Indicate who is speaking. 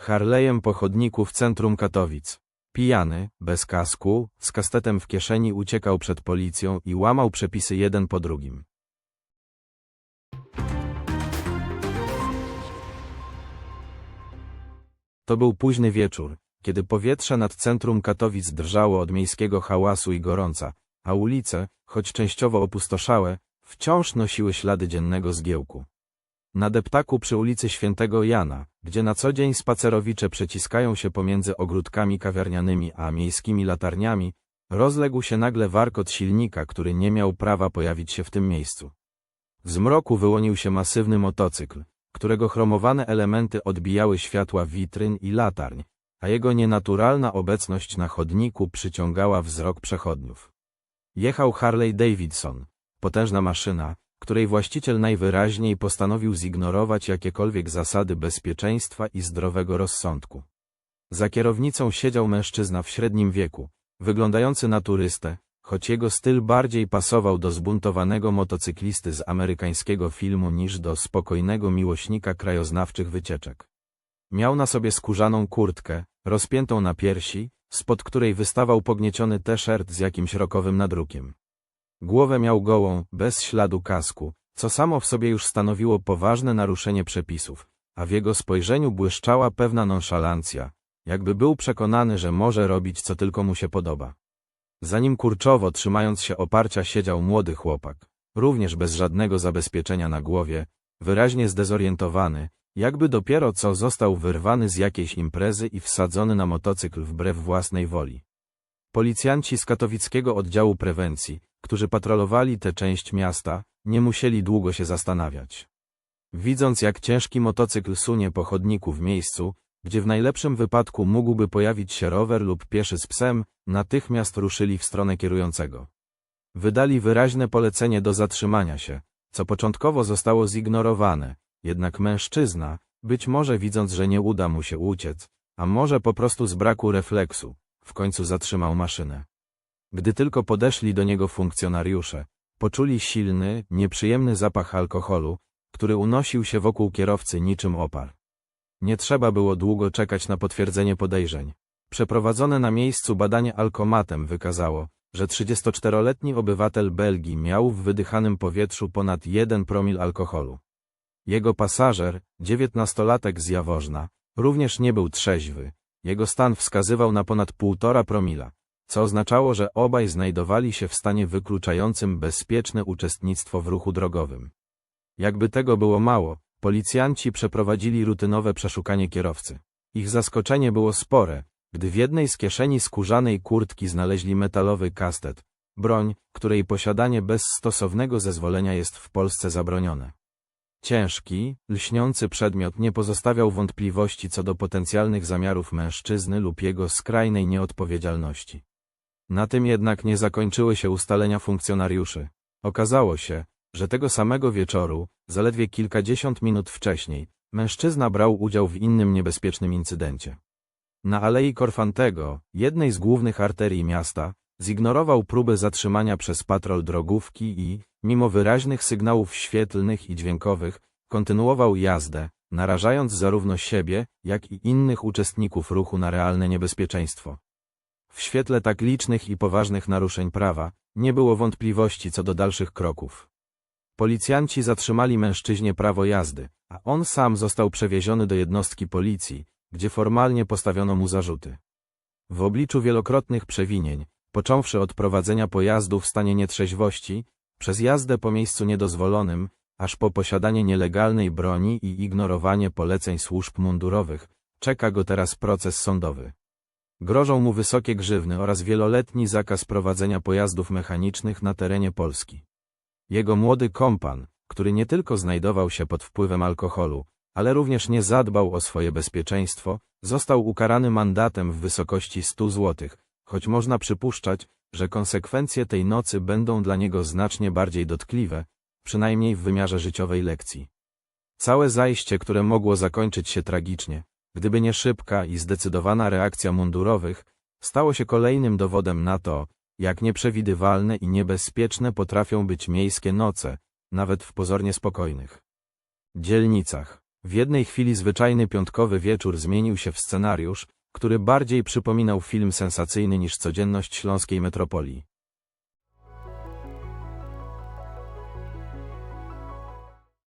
Speaker 1: Harley'em po chodniku w centrum Katowic. Pijany, bez kasku, z kastetem w kieszeni uciekał przed policją i łamał przepisy jeden po drugim. To był późny wieczór, kiedy powietrze nad centrum Katowic drżało od miejskiego hałasu i gorąca, a ulice, choć częściowo opustoszałe, wciąż nosiły ślady dziennego zgiełku. Na deptaku przy ulicy Świętego Jana, gdzie na co dzień spacerowicze przeciskają się pomiędzy ogródkami kawiarnianymi a miejskimi latarniami, rozległ się nagle warkot silnika, który nie miał prawa pojawić się w tym miejscu. W zmroku wyłonił się masywny motocykl, którego chromowane elementy odbijały światła witryn i latarń, a jego nienaturalna obecność na chodniku przyciągała wzrok przechodniów. Jechał Harley Davidson, potężna maszyna, której właściciel najwyraźniej postanowił zignorować jakiekolwiek zasady bezpieczeństwa i zdrowego rozsądku. Za kierownicą siedział mężczyzna w średnim wieku, wyglądający na turystę, choć jego styl bardziej pasował do zbuntowanego motocyklisty z amerykańskiego filmu niż do spokojnego miłośnika krajoznawczych wycieczek. Miał na sobie skórzaną kurtkę, rozpiętą na piersi, spod której wystawał pognieciony t-shirt z jakimś rokowym nadrukiem. Głowę miał gołą, bez śladu kasku, co samo w sobie już stanowiło poważne naruszenie przepisów, a w jego spojrzeniu błyszczała pewna nonszalancja, jakby był przekonany, że może robić co tylko mu się podoba. Za nim kurczowo trzymając się oparcia siedział młody chłopak, również bez żadnego zabezpieczenia na głowie, wyraźnie zdezorientowany, jakby dopiero co został wyrwany z jakiejś imprezy i wsadzony na motocykl wbrew własnej woli. Policjanci z katowickiego oddziału prewencji, którzy patrolowali tę część miasta, nie musieli długo się zastanawiać. Widząc jak ciężki motocykl sunie po chodniku w miejscu, gdzie w najlepszym wypadku mógłby pojawić się rower lub pieszy z psem, natychmiast ruszyli w stronę kierującego. Wydali wyraźne polecenie do zatrzymania się, co początkowo zostało zignorowane, jednak mężczyzna, być może widząc, że nie uda mu się uciec, a może po prostu z braku refleksu, w końcu zatrzymał maszynę. Gdy tylko podeszli do niego funkcjonariusze, poczuli silny, nieprzyjemny zapach alkoholu, który unosił się wokół kierowcy niczym opar. Nie trzeba było długo czekać na potwierdzenie podejrzeń. Przeprowadzone na miejscu badanie alkomatem wykazało, że 34-letni obywatel Belgii miał w wydychanym powietrzu ponad 1 promil alkoholu. Jego pasażer, dziewiętnastolatek z Jaworzna, również nie był trzeźwy. Jego stan wskazywał na ponad 1,5 promila, co oznaczało, że obaj znajdowali się w stanie wykluczającym bezpieczne uczestnictwo w ruchu drogowym. Jakby tego było mało, policjanci przeprowadzili rutynowe przeszukanie kierowcy. Ich zaskoczenie było spore, gdy w jednej z kieszeni skórzanej kurtki znaleźli metalowy kastet, broń, której posiadanie bez stosownego zezwolenia jest w Polsce zabronione. Ciężki, lśniący przedmiot nie pozostawiał wątpliwości co do potencjalnych zamiarów mężczyzny lub jego skrajnej nieodpowiedzialności. Na tym jednak nie zakończyły się ustalenia funkcjonariuszy. Okazało się, że tego samego wieczoru, zaledwie kilkadziesiąt minut wcześniej, mężczyzna brał udział w innym niebezpiecznym incydencie. Na Alei Korfantego, jednej z głównych arterii miasta, zignorował próbę zatrzymania przez patrol drogówki i, mimo wyraźnych sygnałów świetlnych i dźwiękowych, kontynuował jazdę, narażając zarówno siebie, jak i innych uczestników ruchu na realne niebezpieczeństwo. W świetle tak licznych i poważnych naruszeń prawa, nie było wątpliwości co do dalszych kroków. Policjanci zatrzymali mężczyźnie prawo jazdy, a on sam został przewieziony do jednostki policji, gdzie formalnie postawiono mu zarzuty. W obliczu wielokrotnych przewinień, począwszy od prowadzenia pojazdu w stanie nietrzeźwości, przez jazdę po miejscu niedozwolonym, aż po posiadanie nielegalnej broni i ignorowanie poleceń służb mundurowych, czeka go teraz proces sądowy. Grożą mu wysokie grzywny oraz wieloletni zakaz prowadzenia pojazdów mechanicznych na terenie Polski. Jego młody kompan, który nie tylko znajdował się pod wpływem alkoholu, ale również nie zadbał o swoje bezpieczeństwo, został ukarany mandatem w wysokości 100 złotych, choć można przypuszczać, że konsekwencje tej nocy będą dla niego znacznie bardziej dotkliwe, przynajmniej w wymiarze życiowej lekcji. Całe zajście, które mogło zakończyć się tragicznie, gdyby nie szybka i zdecydowana reakcja mundurowych, stało się kolejnym dowodem na to, jak nieprzewidywalne i niebezpieczne potrafią być miejskie noce, nawet w pozornie spokojnych dzielnicach. W jednej chwili zwyczajny piątkowy wieczór zmienił się w scenariusz, który bardziej przypominał film sensacyjny niż codzienność śląskiej metropolii.